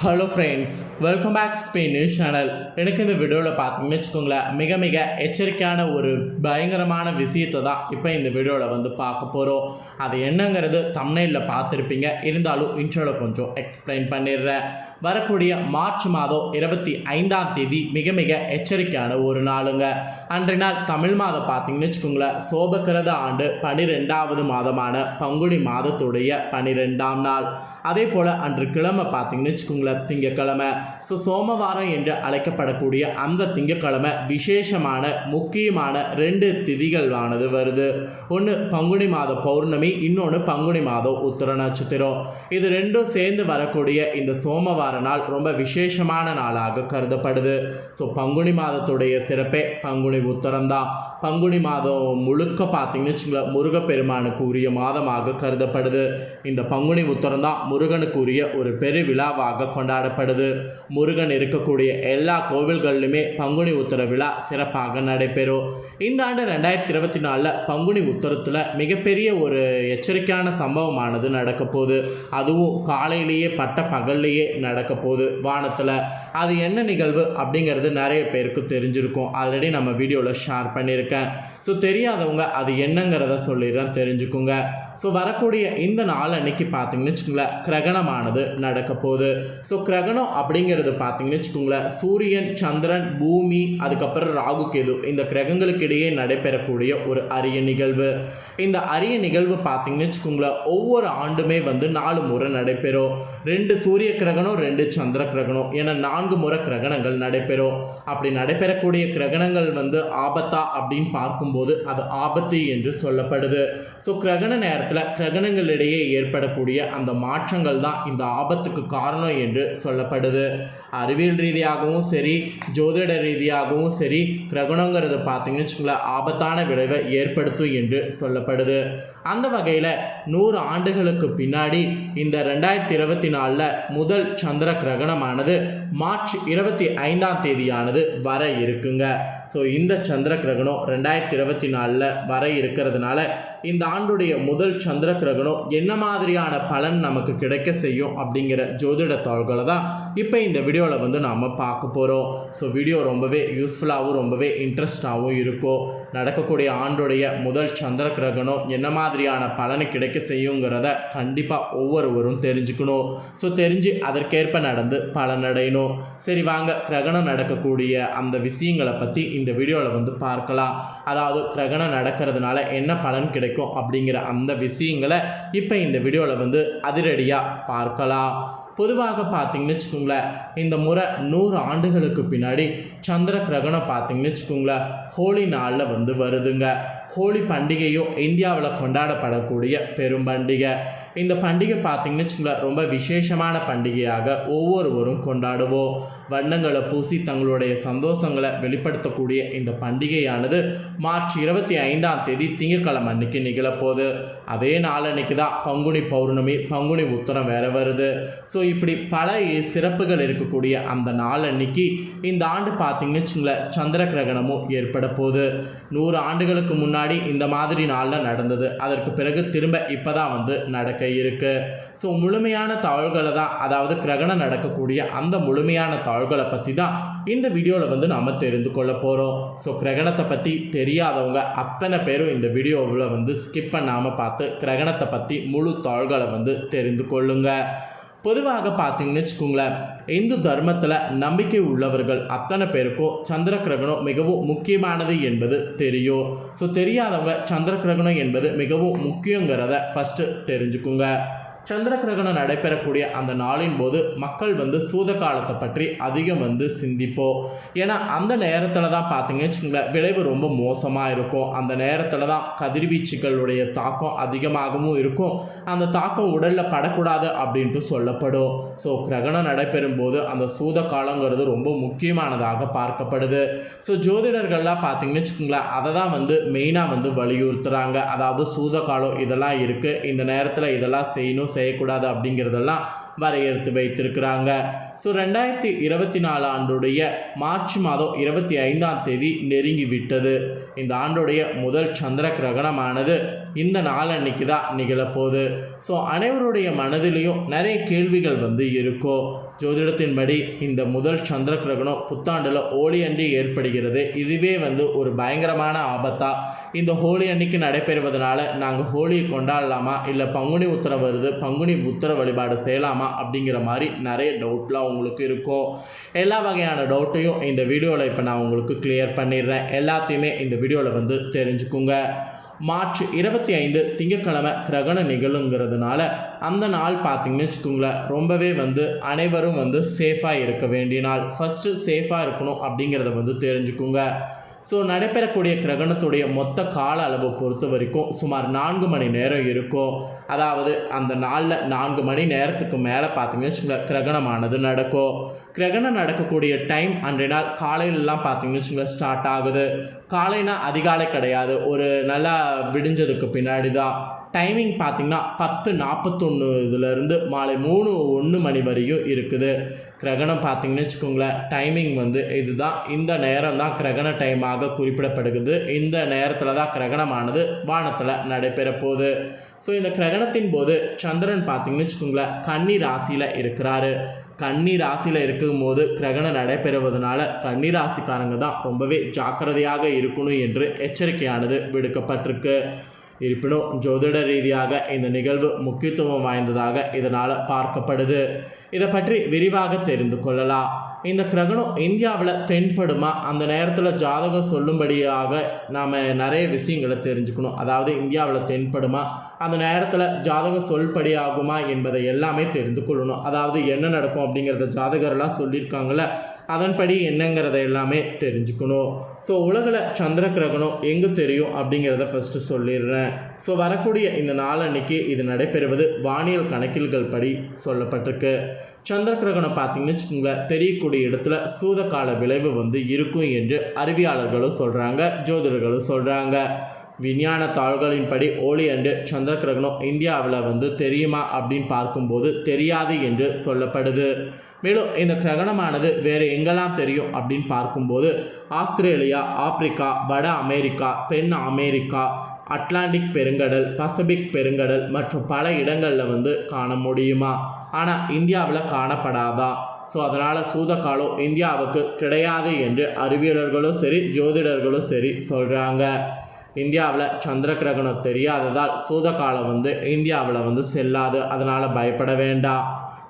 Hello friends welcome back Spain news channel எனக்கு இந்த வீடியோவில் பார்த்தீங்கன்னு வச்சுக்கோங்களேன் மிக மிக எச்சரிக்கையான ஒரு பயங்கரமான விஷயத்தை தான் இப்போ இந்த வீடியோவில் வந்து பார்க்க போகிறோம் அது என்னங்கிறது தமிழில் பார்த்துருப்பீங்க. இருந்தாலும் இன்ட்ரோவில் கொஞ்சம் எக்ஸ்பிளைன் பண்ணிடுறேன். வரக்கூடிய மார்ச் மாதம் இருபத்தி ஐந்தாம் தேதி மிக மிக எச்சரிக்கையான ஒரு நாளுங்க. அன்றைய நாள் தமிழ் மாதம் பார்த்தீங்கன்னு வச்சுக்கோங்களேன். சோபக்கிரத ஆண்டு பனிரெண்டாவது மாதமான பங்குனி மாதத்துடைய பனிரெண்டாம் நாள். அதே போல் அன்று கிழமை பார்த்தீங்கன்னு வச்சுக்கோங்களேன் திங்கக்கிழமை. ஸோ சோமவாரம் என்று அழைக்கப்படக்கூடிய அந்த திங்கக்கிழமை விசேஷமான முக்கியமான ரெண்டு திதிகளானது வருது. ஒன்று பங்குனி மாத பௌர்ணமி இன்னொன்று பங்குனி மாதம் உத்திர நட்சத்திரம். இது ரெண்டும் சேர்ந்து வரக்கூடிய இந்த சோமவாரம் சோமவார நாள் ரொம்ப விசேஷமான நாளாக கருதப்படுது. ஸோ பங்குனி மாதத்துடைய சிறப்பே பங்குனி உத்தரம்தான். பங்குனி மாதம் முழுக்க பார்த்தீங்கன்னு வச்சுங்களேன் முருகப்பெருமானுக்கு உரிய மாதமாக கருதப்படுது. இந்த பங்குனி உத்தரம் தான் முருகனுக்கு உரிய ஒரு பெரு விழாவாக கொண்டாடப்படுது. முருகன் இருக்கக்கூடிய எல்லா கோவில்கள்லையுமே பங்குனி உத்தர விழா சிறப்பாக நடைபெறும். இந்த ஆண்டு ரெண்டாயிரத்தி இருபத்தி நாலில் பங்குனி உத்தரத்தில் மிகப்பெரிய ஒரு எச்சரிக்கையான சம்பவமானது நடக்க போகுது. அதுவும் காலையிலேயே பட்ட பகல்லையே நடக்க போகுது வானத்தில். அது என்ன நிகழ்வு அப்படிங்கிறது நிறைய பேருக்கு தெரிஞ்சிருக்கும். ஆல்ரெடி நம்ம வீடியோவில் ஷேர் பண்ணியிருக்கேன். ஸோ தெரியாதவங்க அது என்னங்கிறத சொல்லிடுறேன் தெரிஞ்சுக்குங்க. ஸோ வரக்கூடிய இந்த நாள் அன்னைக்கு பார்த்தீங்கன்னு வச்சுக்கோங்களேன் கிரகணமானது நடக்க போகுது. ஸோ கிரகணம் அப்படிங்கிறது பார்த்தீங்கன்னு வச்சுக்கோங்களேன் சூரியன் சந்திரன் பூமி அதுக்கப்புறம் ராகு கேது இந்த கிரகங்களுக்கு இடையே நடைபெறக்கூடிய ஒரு அரிய நிகழ்வு. இந்த அரிய நிகழ்வு பார்த்தீங்கன்னு வச்சுக்கோங்களேன் ஒவ்வொரு ஆண்டுமே வந்து நாலு முறை நடைபெறும். ரெண்டு சூரிய கிரகணம் ரெண்டு சந்திர கிரகணம். என நான்கு முறை கிரகணங்கள் நடைபெறும். அப்படி நடைபெறக்கூடிய கிரகணங்கள் வந்து ஆபத்தா அப்படின்னு பார்க்கும்போது அது ஆபத்து என்று சொல்லப்படுது. ஸோ கிரகண நேரத்தில் கிரகணங்களிடையே ஏற்படக்கூடிய அந்த மாற்றங்கள் தான் இந்த ஆபத்துக்கு காரணம் என்று சொல்லப்படுது. அறிவியல் ரீதியாகவும் சரி ஜோதிட ரீதியாகவும் சரி கிரகணங்கிறது பார்த்தீங்கன்னு வச்சுக்கோங்களேன் ஆபத்தான விளைவை ஏற்படுத்தும் என்று சொல்லப்படுது. அந்த வகையில் நூறு ஆண்டுகளுக்கு பின்னாடி இந்த ரெண்டாயிரத்தி இருபத்தி நாலில் முதல் சந்திர கிரகணமானது மார்ச் இருபத்தி ஐந்தாம் தேதியானது வர இருக்குங்க. ஸோ இந்த சந்திர கிரகணம் ரெண்டாயிரத்தி இருபத்தி நாலில் வர இருக்கிறதுனால இந்த ஆண்டுடைய முதல் சந்திர கிரகணம் என்ன மாதிரியான பலன் நமக்கு கிடைக்க செய்யும் அப்படிங்கிற ஜோதிட தாள்களை தான் இப்போ இந்த வீடியோவில் வந்து நாம் பார்க்க போகிறோம் ஸோ வீடியோ ரொம்பவே யூஸ்ஃபுல்லாகவும் ரொம்பவே இன்ட்ரெஸ்டாகவும் இருக்கும். நடக்கக்கூடிய ஆண்டுடைய முதல் சந்திர கிரகணம் என்ன மாதிரியான பலனை கிடைக்க செய்யுங்கிறத கண்டிப்பாக ஒவ்வொருவரும் தெரிஞ்சுக்கணும். ஸோ தெரிஞ்சு அதற்கேற்ப நடந்து பலனடையணும். சரி வாங்க. கிரகணம் நடக்கக்கூடிய அந்த விஷயங்களை பற்றி இந்த வீடியோவில் வந்து பார்க்கலாம். அதாவது கிரகணம் நடக்கிறதுனால என்ன பலன் கிடைக்கும் அப்படிங்கிற அந்த விஷயங்களை இப்போ இந்த வீடியோவில் வந்து அதிரடியாக பார்க்கலாம். பொதுவாக பார்த்தீங்கன்னு வச்சுக்கோங்களேன் இந்த முறை நூறு ஆண்டுகளுக்கு பின்னாடி சந்திர கிரகணம் பார்த்தீங்கன்னு வச்சுக்கோங்களேன் ஹோலி நாளில் வந்து வருதுங்க. ஹோலி பண்டிகையும் இந்தியாவில் கொண்டாடப்படக்கூடிய பெரும் பண்டிகை. இந்த பண்டிகை பார்த்தீங்கன்னு வச்சுக்கோங்களேன் ரொம்ப விசேஷமான பண்டிகையாக ஒவ்வொருவரும் கொண்டாடுவோம். வண்ணங்களை பூசி தங்களுடைய சந்தோஷங்களை வெளிப்படுத்தக்கூடிய இந்த பண்டிகையானது மார்ச் இருபத்தி ஐந்தாம் தேதி திங்கக்கிழமை அன்னைக்கு நிகழப்போகுது. அதே நாளன்னைக்கு தான் பங்குனி பௌர்ணமி பங்குனி உத்தரம் வேற வருது. ஸோ இப்படி பல சிறப்புகள் இருக்கக்கூடிய அந்த நாள் அன்னைக்கு இந்த ஆண்டு பார்த்தீங்கன்னு வச்சுங்களேன் சந்திர கிரகணமும் ஏற்பட போகுது. நூறு ஆண்டுகளுக்கு முன்னாடி இந்த மாதிரி நாளில் நடந்தது. அதற்கு பிறகு திரும்ப இப்போ தான் வந்து நடக்க இருக்குது ஸோ முழுமையான தாள்களை தான் அதாவது கிரகணம் நடக்கக்கூடிய அந்த முழுமையான தாள்களை பற்றி தான் இந்த வீடியோவில் வந்து நாம் தெரிந்து கொள்ள போகிறோம் ஸோ கிரகணத்தை பற்றி தெரியாதவங்க அத்தனை பேரும் இந்த வீடியோவில் வந்து ஸ்கிப் பண்ணாமல் பார்த்து கிரகணத்தை பற்றி முழு தாள்களை வந்து தெரிந்து கொள்ளுங்கள் பொதுவாக பார்த்தீங்கன்னு வச்சுக்கோங்களேன் இந்து தர்மத்தில் நம்பிக்கை உள்ளவர்கள் அத்தனை பேருக்கும் சந்திர கிரகணம் மிகவும் முக்கியமானது என்பது தெரியும். ஸோ தெரியாதவங்க சந்திர கிரகணம் என்பது மிகவும் முக்கியங்கிறத ஃபஸ்ட்டு தெரிஞ்சுக்குங்க. சந்திர கிரகணம் நடைபெறக்கூடிய அந்த நாளின் போது மக்கள் வந்து சூத காலத்தை பற்றி அதிகம் வந்து சிந்திப்போம் ஏன்னா அந்த நேரத்தில் தான் பார்த்தீங்கன்னு வச்சுக்கோங்களேன் விளைவு ரொம்ப மோசமாக இருக்கும். அந்த நேரத்தில் தான் கதிர்வீச்சுகளுடைய தாக்கம் அதிகமாகவும் இருக்கும். அந்த தாக்கம் உடலில் படக்கூடாது அப்படின்ட்டு சொல்லப்படும். ஸோ கிரகணம் நடைபெறும் போது அந்த சூத காலங்கிறது ரொம்ப முக்கியமானதாக பார்க்கப்படுது. ஸோ ஜோதிடர்கள்லாம் பார்த்தீங்கன்னு வச்சுக்கோங்களேன் அதை தான் வந்து மெயினாக வந்து வலியுறுத்துகிறாங்க அதாவது சூத காலம் இதெல்லாம் இருக்குது இந்த நேரத்தில் இதெல்லாம் செய்யணும் செய்யக்கூடாது அப்படிங்கிறதெல்லாம் வரையறுத்து வைத்திருக்கிறாங்க. ஸோ ரெண்டாயிரத்தி இருபத்தி நாலு ஆண்டுடைய மார்ச் மாதம் இருபத்தி ஐந்தாம் தேதி நெருங்கி விட்டது இந்த ஆண்டுடைய முதல் சந்திர கிரகணமானது இந்த நாளன்னைக்கு தான் நிகழப்போகுது. ஸோ அனைவருடைய மனதிலையும் நிறைய கேள்விகள் வந்து இருக்கும் ஜோதிடத்தின்படி இந்த முதல் சந்திர கிரகணம் புத்தாண்டில் ஹோலி அன்றி ஏற்படுகிறது. இதுவே வந்து ஒரு பயங்கரமான ஆபத்தாக இந்த ஹோலி அன்னைக்கு நடைபெறுவதனால நாங்கள் ஹோலியை கொண்டாடலாமா? இல்லை பங்குனி உத்தரம் வருது பங்குனி உத்தர வழிபாடு செய்யலாமா? அப்படிங்கிற மாதிரி நிறைய டவுட்லாம் உங்களுக்கு இருக்கும் எல்லா வகையான டவுட்டையும் இந்த வீடியோவில் இப்போ நான் உங்களுக்கு கிளியர் பண்ணிடுறேன். எல்லாத்தையுமே இந்த வீடியோவில் வந்து தெரிஞ்சுக்குங்க. மார்ச் இருபத்தி ஐந்து திங்கட்கிழமை கிரகணம் நிகழுங்கிறதுனால அந்த நாள் பார்த்தீங்கன்னு வச்சுக்கோங்களேன் ரொம்பவே வந்து அனைவரும் வந்து சேஃபாக இருக்க வேண்டிய நாள். ஃபஸ்ட்டு சேஃபாக இருக்கணும் அப்படிங்கிறத வந்து தெரிஞ்சுக்குங்க. ஸோ நடைபெறக்கூடிய கிரகணத்துடைய மொத்த கால அளவு பொறுத்த வரைக்கும் சுமார் நான்கு மணி நேரம் இருக்கும். அதாவது அந்த நாளில் நான்கு மணி நேரத்துக்கு மேலே பார்த்தீங்கன்னு வச்சுக்கோங்களேன் கிரகணமானது நடக்கும். கிரகணம் நடக்கக்கூடிய டைம் அன்றைய நாள் காலையிலலாம் பார்த்தீங்கன்னு வச்சுக்கோங்களேன் ஸ்டார்ட் ஆகுது. காலைனா அதிகாலை கிடையாது. ஒரு நல்லா விடிஞ்சதுக்கு பின்னாடி தான் டைமிங் பார்த்திங்கன்னா பத்து நாற்பத்தொன்று இதுலேருந்து மாலை மூணு ஒன்று மணி வரையும் இருக்குது. கிரகணம் பார்த்தீங்கன்னு வச்சுக்கோங்களேன் டைமிங் வந்து இதுதான். இந்த நேரம் தான் கிரகண டைமாக குறிப்பிடப்படுகிறது. இந்த நேரத்தில் தான் கிரகணமானது வானத்தில் நடைபெற போகுது. ஸோ இந்த கிரகணத்தின் போது சந்திரன் பார்த்திங்கன்னு வச்சுக்கோங்களேன் கன்னி ராசியில் இருக்கிறாரு. கன்னி ராசியில் இருக்கும்போது கிரகணம் நடைபெறுவதனால கன்னி ராசிக்காரங்க தான் ரொம்பவே ஜாக்கிரதையாக இருக்கணும் என்று எச்சரிக்கையானது விடுக்கப்பட்டிருக்கு. இருப்பினும் ஜோதிட ரீதியாக இந்த நிகழ்வு முக்கியத்துவம் வாய்ந்ததாக இதனால் பார்க்கப்படுது. இதை பற்றி விரிவாக தெரிந்து கொள்ளலாம். இந்த கிரகணம் இந்தியாவில் தென்படுமா? அந்த நேரத்தில் ஜாதகம் சொல்லும்படியாக நாம் நிறைய விஷயங்களை தெரிஞ்சுக்கணும். அதாவது இந்தியாவில் தென்படுமா? அந்த நேரத்தில் ஜாதகம் சொல்படி ஆகுமா என்பதை எல்லாமே தெரிந்து கொள்ளணும். அதாவது என்ன நடக்கும் அப்படிங்கிறத ஜாதகர்லாம் சொல்லியிருக்காங்கள அதன்படி என்னங்கிறத எல்லாமே தெரிஞ்சுக்கணும். ஸோ உலகில் சந்திர கிரகணம் எங்கே தெரியும் அப்படிங்கிறத ஃபஸ்ட்டு சொல்லிடுறேன். ஸோ வரக்கூடிய இந்த நாளன்னைக்கு இது நடைபெறுவது வானியல் கணக்கில்கள் படி சொல்லப்பட்டிருக்கு. சந்திர கிரகணம் பார்த்தீங்கன்னு வச்சுக்கோங்களேன் தெரியக்கூடிய இடத்துல சூதகால விளைவு வந்து இருக்கும் என்று அறிவியாளர்களும் சொல்கிறாங்க ஜோதிடர்களும் சொல்கிறாங்க விஞ்ஞான தாள்களின்படி ஓலி அன்று சந்திர கிரகணம் இந்தியாவில் வந்து தெரியுமா அப்படின்னு பார்க்கும்போது தெரியாது என்று சொல்லப்படுது. மேலும் இந்த கிரகணமானது வேறு எங்கெல்லாம் தெரியும் அப்படின்னு பார்க்கும்போது ஆஸ்திரேலியா ஆப்பிரிக்கா வட அமெரிக்கா தென் அமெரிக்கா அட்லாண்டிக் பெருங்கடல் பசிபிக் பெருங்கடல் மற்றும் பல இடங்களில் வந்து காண முடியுமா? ஆனால் இந்தியாவில் காணப்படாதா? ஸோ அதனால் சூதக்காலம் இந்தியாவுக்கு கிடையாது என்று அறிவியலர்களும் சரி ஜோதிடர்களும் சரி சொல்கிறாங்க இந்தியாவில் சந்திர கிரகணம் தெரியாததால் சூதகாலம் வந்து இந்தியாவில் வந்து செல்லாது. அதனால் பயப்பட வேண்டாம்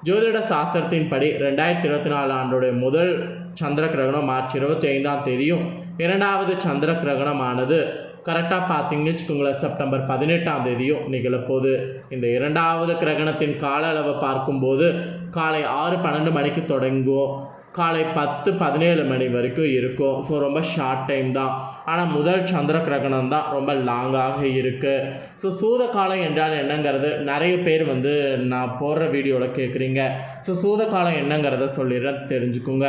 ஜோதிட சாஸ்திரத்தின்படி ரெண்டாயிரத்தி இருபத்தி நாலு ஆண்டுடைய முதல் சந்திர கிரகணம் மார்ச் இருபத்தி ஐந்தாம் தேதியும் இரண்டாவது சந்திர கிரகணமானது கரெக்டாக பார்த்தீங்கன்னு வச்சுக்கோங்களேன் செப்டம்பர் பதினெட்டாம் தேதியும் நிகழப்போகுது. இந்த இரண்டாவது கிரகணத்தின் கால அளவை பார்க்கும்போது காலை ஆறு பன்னெண்டு மணிக்கு தொடங்கும். காலை பத்து பதினேழு மணி வரைக்கும் இருக்கும். ஸோ ரொம்ப ஷார்ட் டைம் தான். ஆனால் முதல் சந்திர கிரகணம் தான் ரொம்ப லாங்காக இருக்குது ஸோ சூத காலம் என்றால் என்னங்கிறது நிறைய பேர் வந்து நான் போடுற வீடியோவில் கேட்குறீங்க ஸோ சூத காலம் என்னங்கிறத சொல்லிடுறேன் தெரிஞ்சுக்குங்க.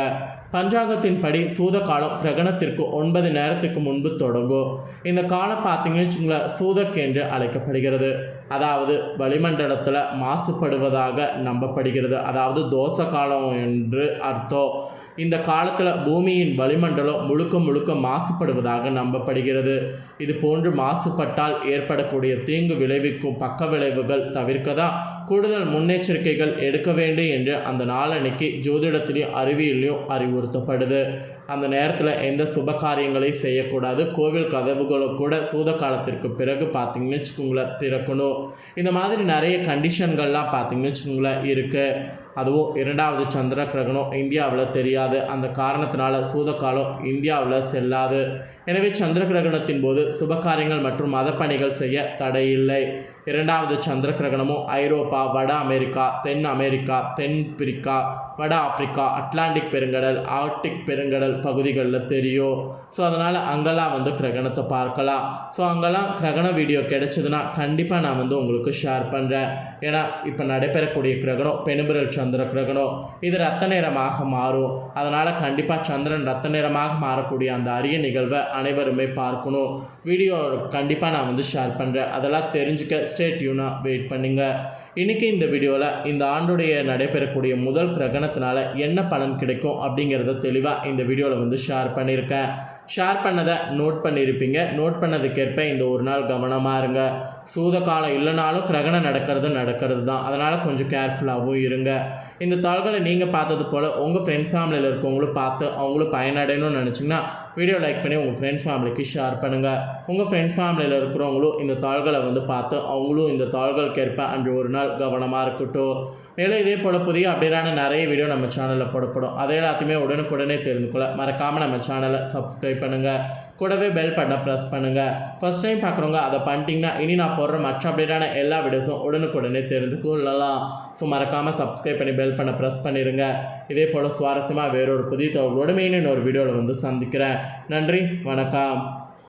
பஞ்சாங்கத்தின்படி சூத காலம் கிரகணத்திற்கு ஒன்பது நேரத்துக்கு முன்பு தொடங்கும். இந்த காலம் பார்த்தீங்கன்னு வச்சுங்களேன் சூதக் என்று அழைக்கப்படுகிறது. அதாவது வளிமண்டலத்தில் மாசுபடுவதாக நம்பப்படுகிறது. அதாவது தோச காலம் என்று அர்த்தம். இந்த காலத்தில் பூமியின் வளிமண்டலம் முழுக்க முழுக்க மாசுபடுவதாக நம்பப்படுகிறது. இது போன்று மாசுபட்டால் ஏற்படக்கூடிய தீங்கு விளைவிக்கும் பக்க விளைவுகள் தவிர்க்க தான் கூடுதல் முன்னெச்சரிக்கைகள் எடுக்க வேண்டும் என்று அந்த நாளன்னைக்கு ஜோதிடத்திலையும் அறிவியலையும் அறிவுறுத்தப்படுது. அந்த நேரத்தில் எந்த சுப காரியங்களையும் செய்யக்கூடாது. கோவில் கதவுகளை கூட சூத காலத்திற்கு பிறகு பார்த்தீங்கன்னு வச்சுக்கோங்களேன் திறக்கணும். இந்த மாதிரி நிறைய கண்டிஷன்கள்லாம் பார்த்தீங்கன்னு வச்சுக்கோங்களேன் இருக்குது அதுவும் இரண்டாவது சந்திர கிரகணம் இந்தியாவில் தெரியாது. அந்த காரணத்தினால சூதக்காலம் இந்தியாவில் செல்லாது. எனவே சந்திர கிரகணத்தின் போது சுபகாரியங்கள் மற்றும் மத பணிகள் செய்ய தடையில்லை. இரண்டாவது சந்திர கிரகணமும் ஐரோப்பா வட அமெரிக்கா தென் அமெரிக்கா தென் பிரிக்கா வட ஆப்பிரிக்கா அட்லாண்டிக் பெருங்கடல் ஆர்டிக் பெருங்கடல் பகுதிகளில் தெரியும். ஸோ அதனால் அங்கெல்லாம் வந்து கிரகணத்தை பார்க்கலாம். ஸோ அங்கெல்லாம் கிரகண வீடியோ கிடைச்சதுன்னா கண்டிப்பாக நான் வந்து உங்களுக்கு ஷேர் பண்ணுறேன் ஏன்னா இப்போ நடைபெறக்கூடிய கிரகணம் பெணுபிரல் சந்திர கிரகணம் இது ரத்த நிறமாக மாறும். அதனால் கண்டிப்பாக சந்திரன் ரத்த நிறமாக மாறக்கூடிய அந்த அரிய நிகழ்வை அனைவருமே பார்க்கணும். வீடியோ கண்டிப்பாக நான் வந்து ஷேர் பண்ணுறேன் அதெல்லாம் தெரிஞ்சுக்க ஸ்டேட் டியூனாக வெயிட் பண்ணுங்க. இன்றைக்கி இந்த வீடியோவில் இந்த ஆண்டுடைய நடைபெறக்கூடிய முதல் கிரகணத்தினால என்ன பலன் கிடைக்கும் அப்படிங்கிறத தெளிவாக இந்த வீடியோவில் வந்து ஷேர் பண்ணியிருக்கேன். ஷேர் பண்ணதை நோட் பண்ணியிருப்பீங்க நோட் பண்ணதுக்கேற்ப இந்த ஒரு நாள் கவனமாக இருங்க. சூத காலம் இல்லைனாலும் கிரகணம் நடக்கிறது நடக்கிறது தான். அதனால் கொஞ்சம் கேர்ஃபுல்லாகவும் இருங்க. இந்த தாள்களை நீங்கள் பார்த்தது போல் உங்கள் ஃப்ரெண்ட்ஸ் ஃபேமிலியில் இருக்கவங்களும் பார்த்து அவங்களும் பயனடையணும்னு நினச்சிங்கன்னா வீடியோ லைக் பண்ணி உங்கள் ஃப்ரெண்ட்ஸ் ஃபேமிலிக்கு ஷேர் பண்ணுங்கள் உங்கள் ஃப்ரெண்ட்ஸ் ஃபேமிலியில் இருக்கிறவங்களும் இந்த தாள்களை வந்து பார்த்து அவங்களும் இந்த தாள்களுக்கு ஏற்ப அன்று ஒரு நாள் கவனமாக இருக்கட்டும். மேலும் இதே போல் புதிய அப்டேட்டான நிறைய வீடியோ நம்ம சேனலில் போடப்படும். அதை எல்லாத்தையுமே உடனுக்குடனே தெரிந்து கொள்ள மறக்காமல் நம்ம சேனலை சப்ஸ்கிரைப் பண்ணுங்கள் கூடவே பெல் பட்டனை ப்ரெஸ் பண்ணுங்கள் ஃபர்ஸ்ட் டைம் பார்க்குறவங்க அதை பண்ணிட்டீங்கன்னா இனி நான் போடுற மற்ற அப்டேட்டான எல்லா வீடியோஸும் உடனுக்குடனே தெரிந்து கொள்ளலாம். ஸோ மறக்காமல் சப்ஸ்கிரைப் பண்ணி பெல் பண்ண ப்ரெஸ் பண்ணிடுங்க இதே போல் சுவாரஸ்யமாக வேறொரு புதிய தகவலோடு மெயின் ஒரு வீடியோவில் வந்து சந்திக்கிறேன். நன்றி வணக்கம்.